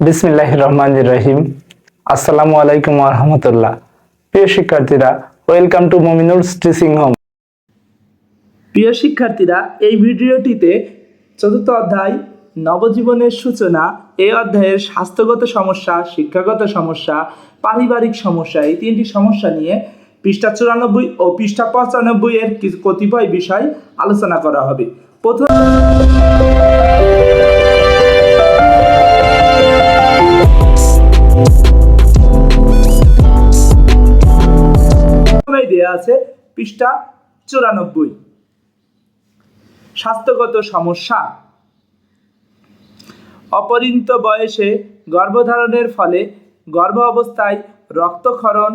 বিসমিল্লাহ রহমান রহিম আসসালামু আলাইকুম রহমতুল্লাহ। প্রিয় শিক্ষার্থীরা, welcome to Mominul Teaching Home. প্রিয় শিক্ষার্থীরা, এই ভিডিওটিতে চতুর্থ অধ্যায়, নবজীবনের সূচনা এই অধ্যায়ের স্বাস্থ্যগত সমস্যা, শিক্ষাগত সমস্যা, পারিবারিক সমস্যা, এই তিনটি সমস্যা নিয়ে পৃষ্ঠা চুরানব্বই ও পৃষ্ঠা পঁচানব্বই এর কতিপয় বিষয় আলোচনা করা হবে। প্রথম আছে, পৃষ্ঠা চুরানব্বই। স্বাস্থ্যগত সমস্যা। অপরিণত বয়সে গর্ভধারণের ফলে গর্ভ অবস্থায় রক্তক্ষরণ,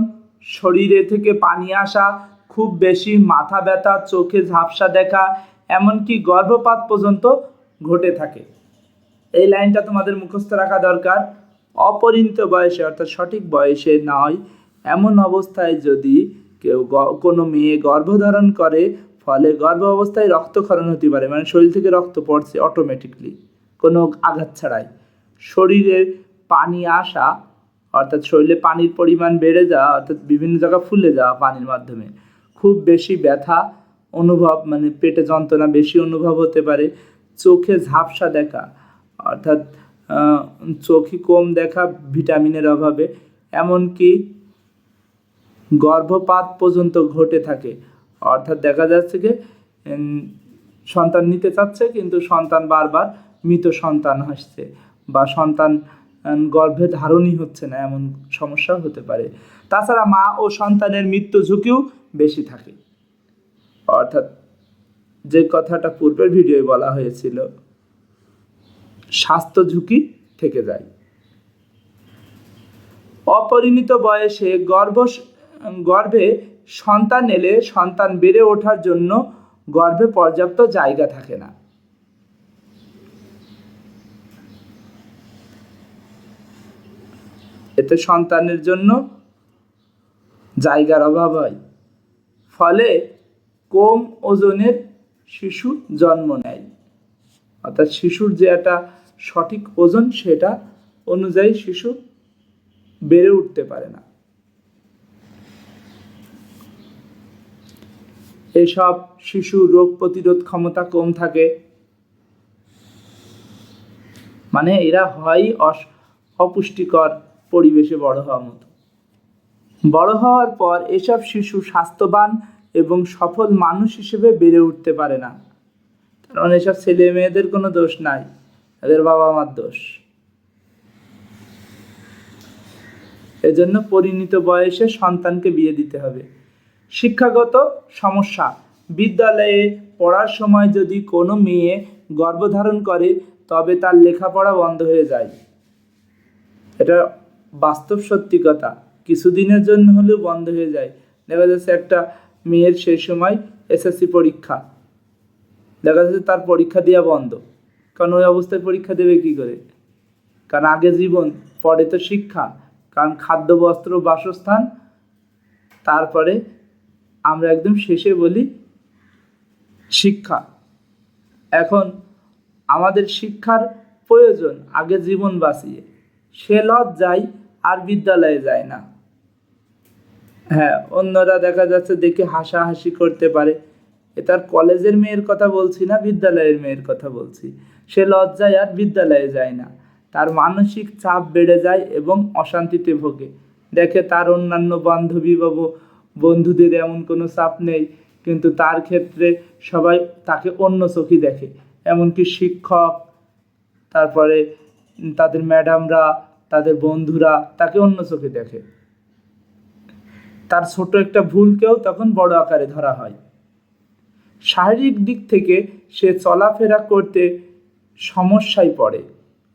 শরীরে থেকে পানি আসা, খুব বেশি মাথা ব্যথা, চোখে ঝাপসা দেখা, এমনকি গর্ভপাত পর্যন্ত ঘটে থাকে। এই লাইনটা তোমাদের মুখস্থ রাখা দরকার। অপরিণত বয়সে, অর্থাৎ সঠিক বয়সে নয়, এমন অবস্থায় যদি কেউ কোনো মেয়ে গর্ভধারণ করে, ফলে গর্ভ অবস্থায় রক্তক্ষরণ হতে পারে মানে শরীর থেকে রক্ত পড়ছে অটোমেটিকলি কোনো আঘাত ছাড়াই। শরীরে পানি আসা, অর্থাৎ শরীরে পানির পরিমাণ বেড়ে যাওয়া, অর্থাৎ বিভিন্ন জায়গা ফুলে যাওয়া পানির মাধ্যমে, খুব বেশি ব্যথা অনুভব মানে পেটে যন্ত্রণা বেশি অনুভব হতে পারে, চোখে ঝাপসা দেখা, অর্থাৎ চোখে কম দেখা, ভিটামিনের অভাবে, এমনকি গর্ভপাত পর্যন্ত ঘটে থাকে। অর্থাৎ দেখা যাচ্ছে যে সন্তান নিতে চাচ্ছে, কিন্তু সন্তান বারবার মৃত সন্তান আসছে বা সন্তান গর্ভে ধারণই হচ্ছে না, এমন সমস্যা হতে পারে। তাছাড়া মা ও সন্তানের মৃত্যু ঝুঁকিও বেশি থাকে। অর্থাৎ যে কথাটা পূর্বের ভিডিওয়ে বলা হয়েছিল, স্বাস্থ্য ঝুঁকি থেকে যায়। অপরিণত বয়সে গর্ভ গর্ভে সন্তান এলে সন্তান বেড়ে ওঠার জন্য গর্ভে পর্যাপ্ত জায়গা থাকে না। এতে সন্তানের জন্য জায়গার অভাব হয়। ফলে কম ওজনের শিশু জন্ম নেয়। অর্থাৎ শিশুর যে একটা সঠিক ওজন, সেটা অনুযায়ী শিশু বেড়ে উঠতে পারে না। এসব শিশু রোগ প্রতিরোধ ক্ষমতা কম থাকে। মানে এরা হয় অপুষ্টিকর পরিবেশে বড় হওয়ার মতো। বড় হওয়ার পর এসব শিশু স্বাস্থ্যবান এবং সফল মানুষ হিসেবে বেড়ে উঠতে পারে না। কারণ এসব ছেলে মেয়েদের কোনো দোষ নাই, এদের বাবা মার দোষ। এজন্য পরিণত বয়সে সন্তানকে বিয়ে দিতে হবে। শিক্ষাগত সমস্যা। বিদ্যালয়ে পড়ার সময় যদি কোনো মেয়ে গর্ভধারণ করে, তবে তার লেখাপড়া বন্ধ হয়ে যায়। এটা বাস্তব সত্যি কথা। কিছুদিনের জন্য হলেও বন্ধ হয়ে যায়। দেখা যাচ্ছে একটা মেয়ের সেই সময় এসএসসি পরীক্ষা। দেখা যাচ্ছে তার পরীক্ষা দেওয়া বন্ধ। কারণ ওই অবস্থায় পরীক্ষা দেবে কি করে? কারণ আগে জীবন, পরে তো শিক্ষা। কারণ খাদ্য, বস্ত্র, বাসস্থান, তারপরে আমরা একদম শেষে বলি শিক্ষা। এখন আমাদের শিক্ষার প্রয়োজন আগে জীবন বাঁচিয়ে। সে লজ লজ্জায় আর বিদ্যালয়ে যায় না। হ্যাঁ অন্যরা দেখা যাচ্ছে দেখে হাসাহাসি করতে পারে। এ তার কলেজের মেয়ের কথা বলছি না, বিদ্যালয়ের মেয়ের কথা বলছি। সে লজ্জায় আর বিদ্যালয়ে যায় না। তার মানসিক চাপ বেড়ে যায় এবং অশান্তিতে ভোগে। দেখে তার অন্যান্য বান্ধবী বা ব- বন্ধুদের এমন কোনো চাপ নেই, কিন্তু তার ক্ষেত্রে সবাই তাকে অন্য চোখে দেখে। এমনকি শিক্ষক, তারপরে তাদের ম্যাডামরা, তাদের বন্ধুরা তাকে অন্য চোখে দেখে। তার ছোট একটা ভুলকেও তখন বড় আকারে ধরা হয়। শারীরিক দিক থেকে সে চলাফেরা করতে সমস্যায় পড়ে।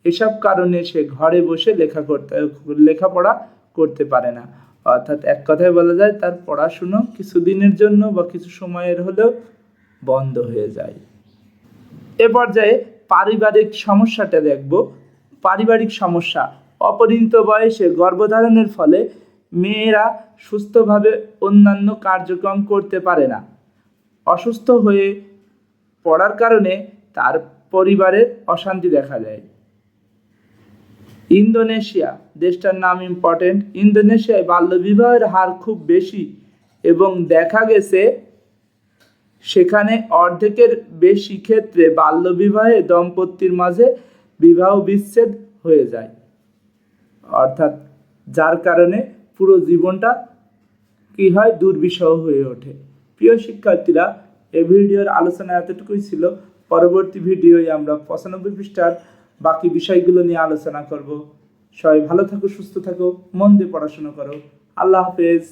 এসব কারণে সে ঘরে বসে লেখা করতে, লেখাপড়া করতে পারে না। অর্থাৎ এক কথায় বলা যায়, তার পড়াশুনো কিছুদিনের জন্য বা কিছু সময়ের হলেও বন্ধ হয়ে যায়। এ পর্যায়ে পারিবারিক সমস্যাটা দেখব। পারিবারিক সমস্যা, অপরিণত বয়সে গর্ভধারণের ফলে মেয়েরা সুস্থভাবে অন্যান্য কার্যক্রম করতে পারে না। অসুস্থ হয়ে পড়ার কারণে তার পরিবারের অশান্তি দেখা যায় ইন্দোনেশিয়া, দেশটার নাম ইম্পর্টেন্ট ইন্দোনেশিয়ায় বাল্যবিবাহের হার খুব বেশি এবং দেখা গেছে সেখানে অর্ধেকের বেশি ক্ষেত্রে বাল্যবিবাহে দম্পতির মাঝে বিবাহ বিচ্ছেদ হয়ে যায়। অর্থাৎ যার কারণে পুরো জীবনটা কি হয়? দুর্বিষহ হয়ে ওঠে। প্রিয় শিক্ষার্থীরা, এই ভিডিওর আলোচনা এতটুকুই ছিল। পরবর্তী ভিডিওয় আমরা পঁচানব্বই পৃষ্ঠার বাকি বিষয়গুলো নিয়ে আলোচনা করব। সবাই ভালো থাকো, সুস্থ থাকো, মন দিয়ে পড়াশোনা করো। আল্লাহ হাফেজ।